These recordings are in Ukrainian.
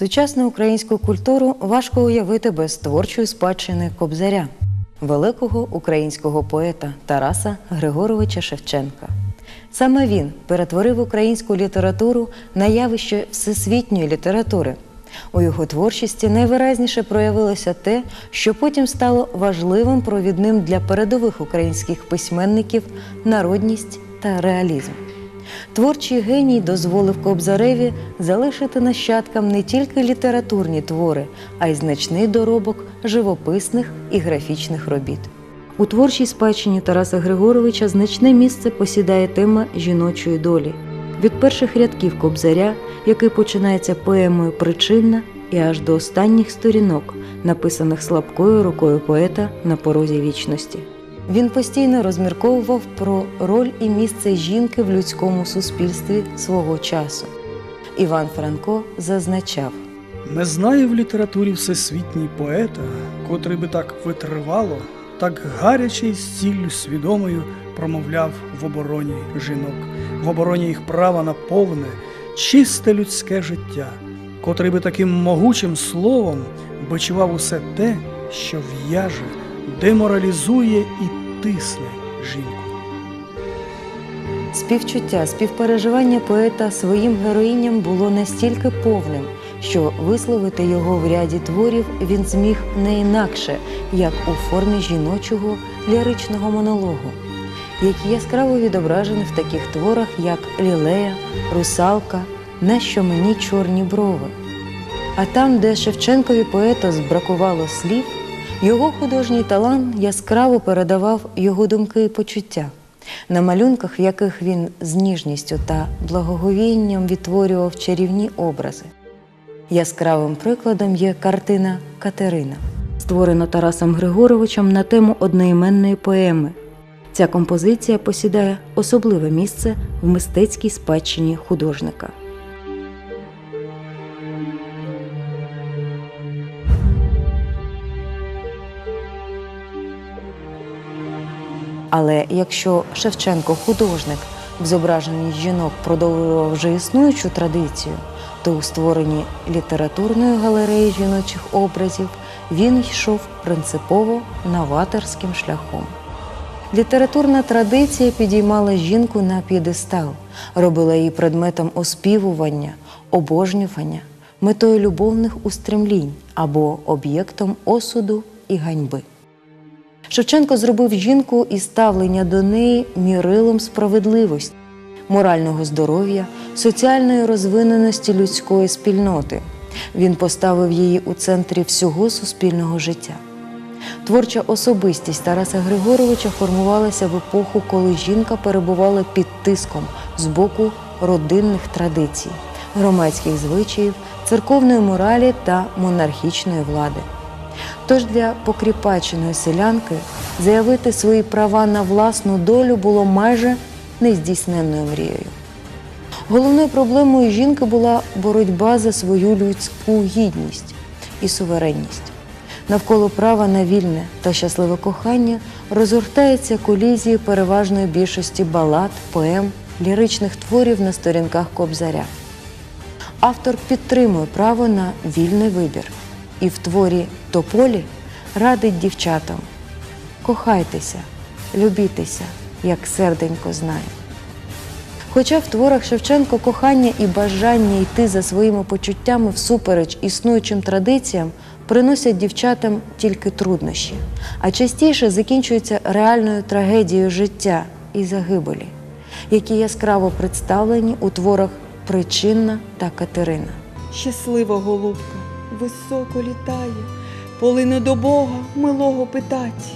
Сучасну українську культуру важко уявити без творчої спадщини Кобзаря, великого українського поета Тараса Григоровича Шевченка. Саме він перетворив українську літературу на явище всесвітньої літератури. У його творчості найвиразніше проявилося те, що потім стало важливим провідним для передових українських письменників народність та реалізм. Творчий геній дозволив Кобзареві залишити нащадкам не тільки літературні твори, а й значний доробок живописних і графічних робіт. У творчій спадщині Тараса Григоровича значне місце посідає тема жіночої долі від перших рядків Кобзаря, який починається поемою Причинна, і аж до останніх сторінок, написаних слабкою рукою поета на порозі вічності. Він постійно розмірковував про роль і місце жінки в людському суспільстві свого часу. Іван Франко зазначав. Не знаю в літературі всесвітній поета, котрий би так витривало, так гаряче і з ціллю свідомою промовляв в обороні жінок, в обороні їх права на повне, чисте людське життя, котрий би таким могучим словом бичував усе те, що в'яже, деморалізує і тисне жінку. Співчуття, співпереживання поета своїм героїням було настільки повним, що висловити його в ряді творів він зміг не інакше, як у формі жіночого ліричного монологу, який яскраво відображений в таких творах, як Лілея, Русалка, Нащо мені чорні брови. А там, де Шевченкові поета збракувало слів, його художній талант яскраво передавав його думки і почуття. На малюнках, в яких він з ніжністю та благоговінням відтворював чарівні образи. Яскравим прикладом є картина Катерина, створена Тарасом Григоровичем на тему одноіменної поеми. Ця композиція посідає особливе місце в мистецькій спадщині художника. Але якщо Шевченко художник в зображенні жінок продовжував вже існуючу традицію, то у створенні літературної галереї жіночих образів він йшов принципово новаторським шляхом. Літературна традиція підіймала жінку на п'єдестал, робила її предметом оспівування, обожнювання, метою любовних устремлінь або об'єктом осуду і ганьби. Шевченко зробив жінку і ставлення до неї мірилом справедливості, морального здоров'я, соціальної розвиненості людської спільноти. Він поставив її у центрі всього суспільного життя. Творча особистість Тараса Григоровича формувалася в епоху, коли жінка перебувала під тиском з боку родинних традицій, громадських звичаїв, церковної моралі та монархічної влади. Тож для покріпаченої селянки заявити свої права на власну долю було майже нездійсненною мрією. Головною проблемою жінки була боротьба за свою людську гідність і суверенність. Навколо права на вільне та щасливе кохання розгортається колізії переважної більшості балад, поем, ліричних творів на сторінках Кобзаря. Автор підтримує право на вільний вибір і в творі Тополі радить дівчатам кохайтеся, любітеся, як серденько знає. Хоча в творах Шевченко кохання і бажання йти за своїми почуттями всупереч існуючим традиціям приносять дівчатам тільки труднощі, а частіше закінчуються реальною трагедією життя і загибелі, які яскраво представлені у творах Причинна та Катерина. Щаслива голубка, високо літає, полине до Бога милого питать.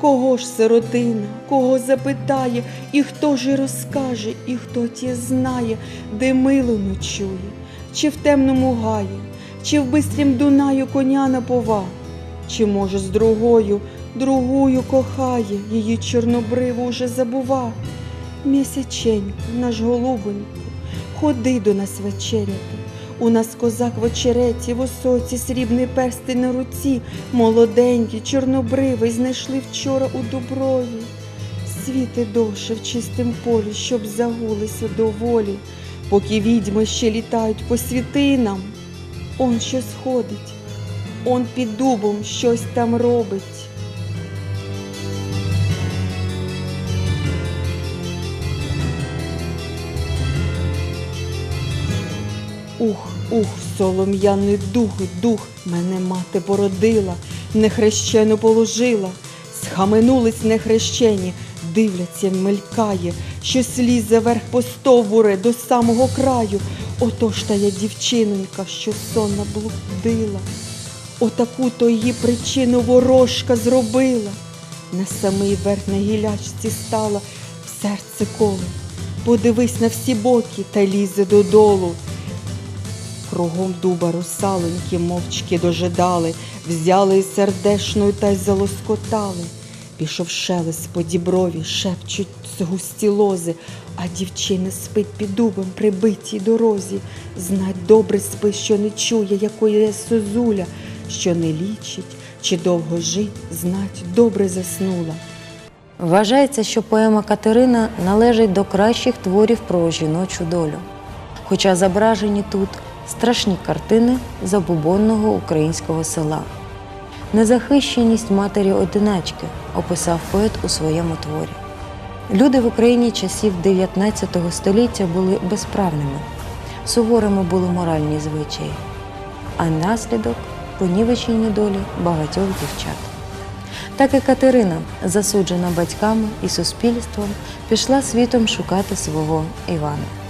Кого ж сиротина, кого запитає, і хто ж і розкаже, і хто ті знає, де мило ночує, чи в темному гаї, чи в бистрім Дунаю коня напова, чи, може, з другою, другою кохає, її чорнобриву уже забува. Місяченько, наш голубонько, ходи до нас вечеряти. У нас козак в очереті, в осоці, срібний перстень на руці, молоденький, чорнобривий, знайшли вчора у Дуброві. Світи довше в чистім полі, щоб загулися доволі, поки відьми ще літають по світинам. он що сходить, он під дубом щось там робить. Ух, ух, солом'яний дух, дух, мене мати породила, нехрещену положила, схаменулись нехрещені, дивляться, мелькає, що слізе верх по стовбуре до самого краю. Отож та я дівчинонька, що сонна блудила. Отаку то її причину ворожка зробила. На самий верх на гілячці стала, в серце коле. Подивись на всі боки та лізе додолу. Кругом дуба русалоньки мовчки дожидали, взяли із сердешною та й залоскотали. Пішов шелест по діброві, шепчуть з густі лози, а дівчина спить під дубом прибитій дорозі. Знать добре спи, що не чує, якої є созуля, що не лічить, чи довго жить, знать добре заснула. Вважається, що поема Катерина належить до кращих творів про жіночу долю. Хоча зображені тут страшні картини забубонного українського села. Незахищеність матері одиначки описав поет у своєму творі. Люди в Україні часів 19 століття були безправними, суворими були моральні звичаї, а наслідок понівечені долі багатьох дівчат. Так і Катерина, засуджена батьками і суспільством, пішла світом шукати свого Івана.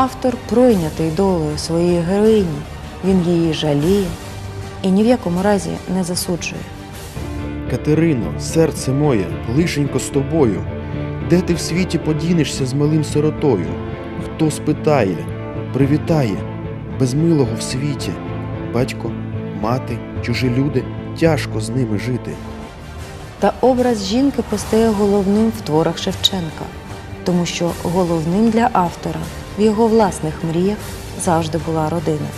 Автор пройнятий долею своєї героїні, він її жаліє і ні в якому разі не засуджує. Катерино, серце моє, лишенько з тобою. Де ти в світі подінешся з малим сиротою? Хто спитає, привітає, без милого в світі. Батько, мати, чужі люди, тяжко з ними жити. Та образ жінки постає головним в творах Шевченка, тому що головним для автора в його власних мріях завжди була родина.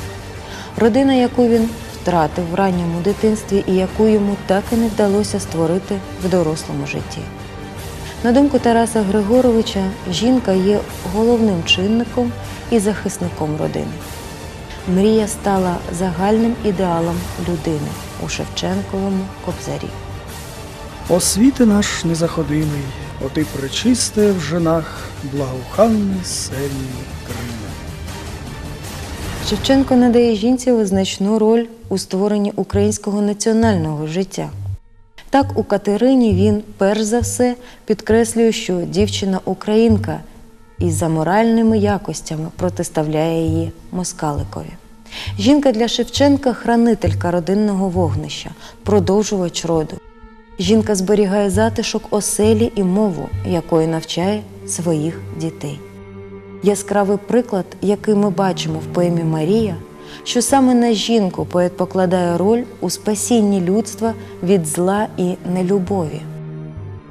Родина, яку він втратив в ранньому дитинстві і яку йому так і не вдалося створити в дорослому житті. На думку Тараса Григоровича, жінка є головним чинником і захисником родини. Мрія стала загальним ідеалом людини у Шевченковому кобзарі. Освіти наш незаходимий, оти пречисте в женах, благоуханний серії Крина. Шевченко надає жінці визначну роль у створенні українського національного життя. Так, у Катерині він перш за все підкреслює, що дівчина українка і за моральними якостями протиставляє її москаликові. Жінка для Шевченка хранителька родинного вогнища, продовжувач роду. Жінка зберігає затишок оселі і мову, якої навчає своїх дітей. Яскравий приклад, який ми бачимо в поемі Марія, що саме на жінку поет покладає роль у спасінні людства від зла і нелюбові.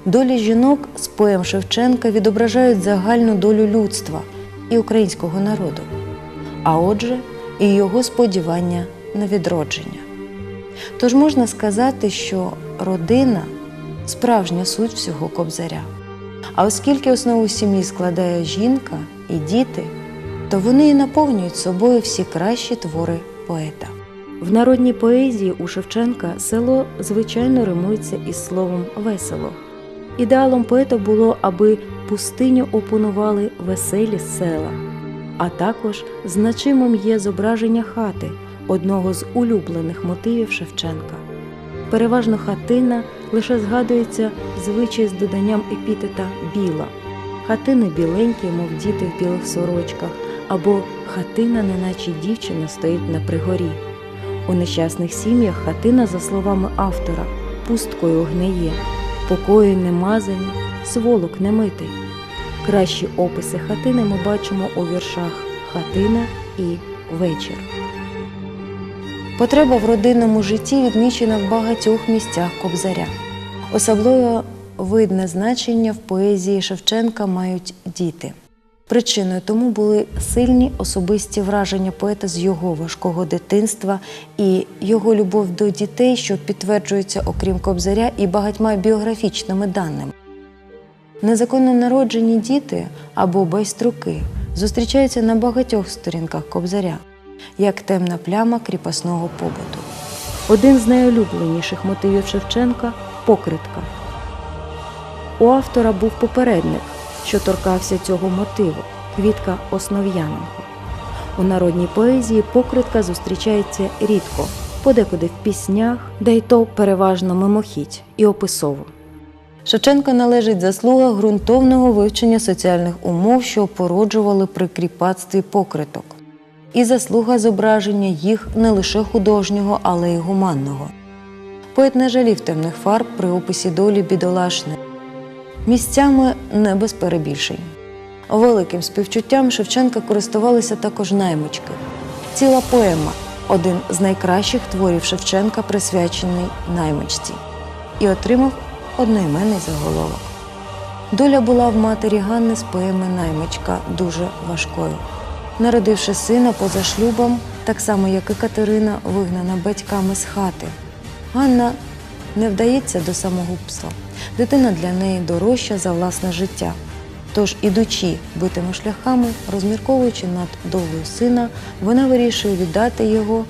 Долі жінок з поем Шевченка відображають загальну долю людства і українського народу, а отже, і його сподівання на відродження. Тож можна сказати, що родина справжня суть всього кобзаря. А оскільки основу сім'ї складає жінка і діти, то вони і наповнюють собою всі кращі твори поета. В народній поезії у Шевченка село звичайно римується із словом весело. Ідеалом поета було, аби пустиню опанували веселі села, а також значимим є зображення хати, одного з улюблених мотивів Шевченка. Переважно хатина лише згадується звичай з доданням епітета біла. Хатини біленькі, мов діти в білих сорочках, або хатина, неначе дівчина стоїть на пригорі. У нещасних сім'ях хатина, за словами автора, пусткою гниє, покої не мазані, сволок не митий. Кращі описи хатини ми бачимо у віршах Хатина і Вечір. Потреба в родинному житті відмічена в багатьох місцях кобзаря. Особливо видне значення в поезії Шевченка мають діти. Причиною тому були сильні особисті враження поета з його важкого дитинства і його любов до дітей, що підтверджується, окрім кобзаря, і багатьма біографічними даними. Незаконно народжені діти або байструки зустрічаються на багатьох сторінках кобзаря. Як темна пляма кріпосного побуту. Один з найулюбленіших мотивів Шевченка покритка. У автора був попередник, що торкався цього мотиву квітка Основ'яненко. У народній поезії покритка зустрічається рідко, подекуди в піснях, де й то переважно мимохідь і описово. Шевченко належить заслуга ґрунтовного вивчення соціальних умов, що породжували при кріпацтві покриток, і заслуга зображення їх не лише художнього, але й гуманного. Поет не жалів темних фарб при описі долі бідолашни, місцями не без перебільшень. Великим співчуттям Шевченка користувалися також наймички. Ціла поема один з найкращих творів Шевченка, присвячений наймичці, і отримав одноіменний заголовок. Доля була в матері Ганни з поеми Наймичка дуже важкою. Народивши сина поза шлюбом, так само як і Катерина, вигнана батьками з хати. Ганна не вдається до самогубства. Дитина для неї дорожча за власне життя. Тож, ідучи битими шляхами, розмірковуючи над долею сина, вона вирішує віддати його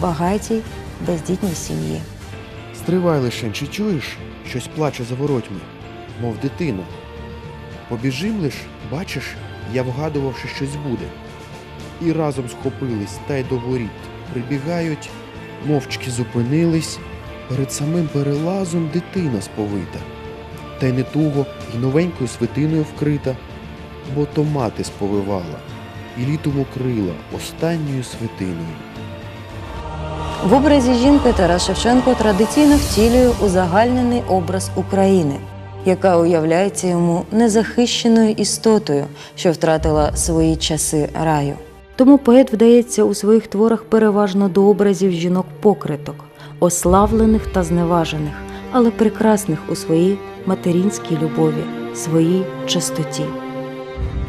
багатій бездітній сім'ї. Стривай лишень, чи чуєш? Щось плаче за воротьми, мов дитина. Побіжим лиш, бачиш, я вгадував, що щось буде. І разом схопились та й до воріт. Прибігають, мовчки зупинились. Перед самим перелазом дитина сповита. Та й не туго й новенькою свитиною вкрита, бо то мати сповивала і літом укрила останньою свитиною. В образі жінки Тарас Шевченко традиційно втілює узагальнений образ України, яка уявляється йому незахищеною істотою, що втратила свої часи раю. Тому поет вдається у своїх творах переважно до образів жінок-покриток, ославлених та зневажених, але прекрасних у своїй материнській любові, своїй чистоті.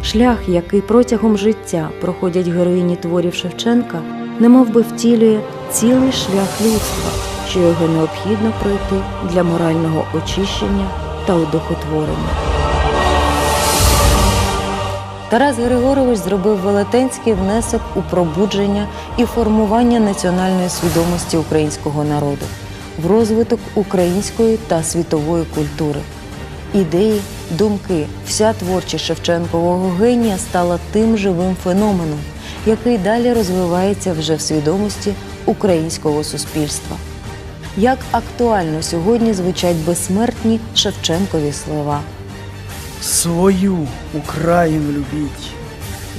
Шлях, який протягом життя проходять героїні творів Шевченка, немов би втілює цілий шлях людства, що його необхідно пройти для морального очищення та удохотворення. Тарас Григорович зробив велетенський внесок у пробудження і формування національної свідомості українського народу, в розвиток української та світової культури. Ідеї, думки, вся творчість Шевченкового генія стала тим живим феноменом, який далі розвивається вже в свідомості українського суспільства. Як актуально сьогодні звучать безсмертні Шевченкові слова. Свою Україну любіть,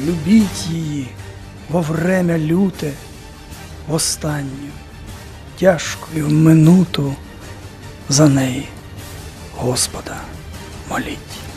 любіть її во время люте, в останню, тяжкою минуту за неї, Господа моліть.